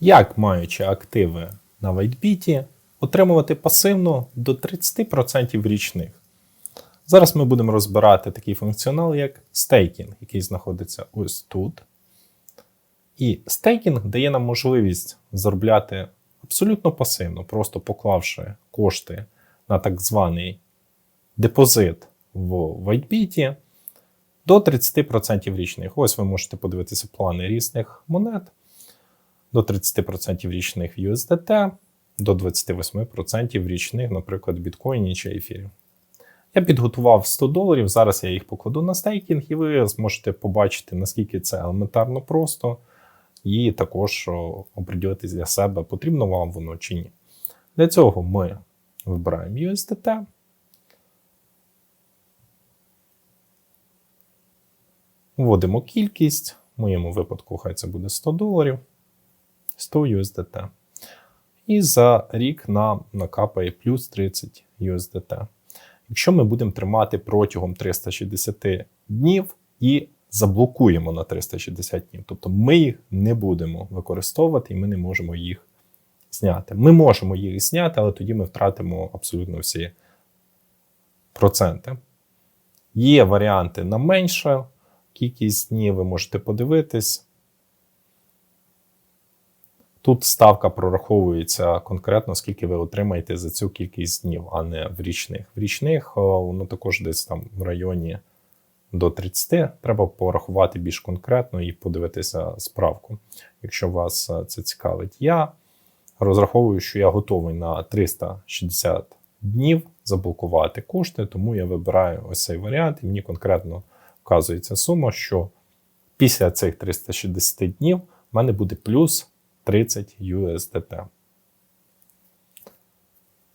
Як маючи активи на WhiteBit, отримувати пасивно до 30% річних. Зараз ми будемо розбирати такий функціонал, як стейкінг, який знаходиться ось тут. І стейкінг дає нам можливість заробляти абсолютно пасивно, просто поклавши кошти на так званий депозит в WhiteBit до 30% річних. Ось ви можете подивитися плани різних монет до 30% річних в USDT, до 28% річних, наприклад, в біткоїні чи ефірі. Я підготував 100 доларів, зараз я їх покладу на стейкінг, і ви зможете побачити, наскільки це елементарно просто, і також оприділитись для себе, потрібно вам воно чи ні. Для цього ми вибираємо USDT. Вводимо кількість, в моєму випадку хай це буде 100 доларів, 100 USDT. І за рік нам накапає плюс 30 USDT. Якщо ми будемо тримати протягом 360 днів і заблокуємо на 360 днів, тобто ми їх не будемо використовувати і ми не можемо їх зняти. Ми можемо їх зняти, але тоді ми втратимо абсолютно всі проценти. Є варіанти на менше кількість днів, ви можете подивитись. Тут ставка прораховується конкретно, скільки ви отримаєте за цю кількість днів, а не в річних. В річних воно також десь там в районі до 30. Треба порахувати більш конкретно і подивитися справку. Якщо вас е, це цікавить, я розраховую, що я готовий на 360 днів заблокувати кошти, тому я вибираю ось цей варіант, і мені конкретно вказується сума, що після цих 360 днів в мене буде плюс 30 USDT.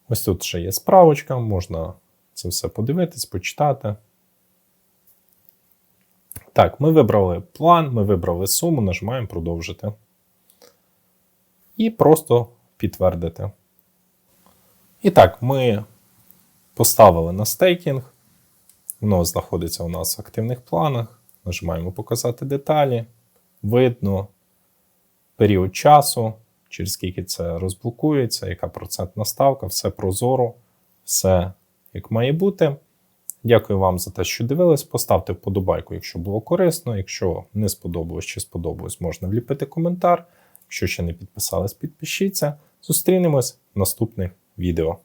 Ось тут ще є справочка, можна це все подивитись, почитати. Так, ми вибрали план, ми вибрали суму, нажимаємо продовжити. І просто підтвердити. І так, ми поставили на стейкінг. Воно знаходиться у нас в активних планах. Нажимаємо Показати деталі. Видно період часу, через скільки це розблокується, яка процентна ставка, все прозоро, все як має бути. Дякую вам за те, що дивились. Поставте вподобайку, якщо було корисно. Якщо не сподобалось чи сподобалось, можна вліпити коментар. Якщо ще не підписались, підпишіться. Зустрінемось в наступних відео.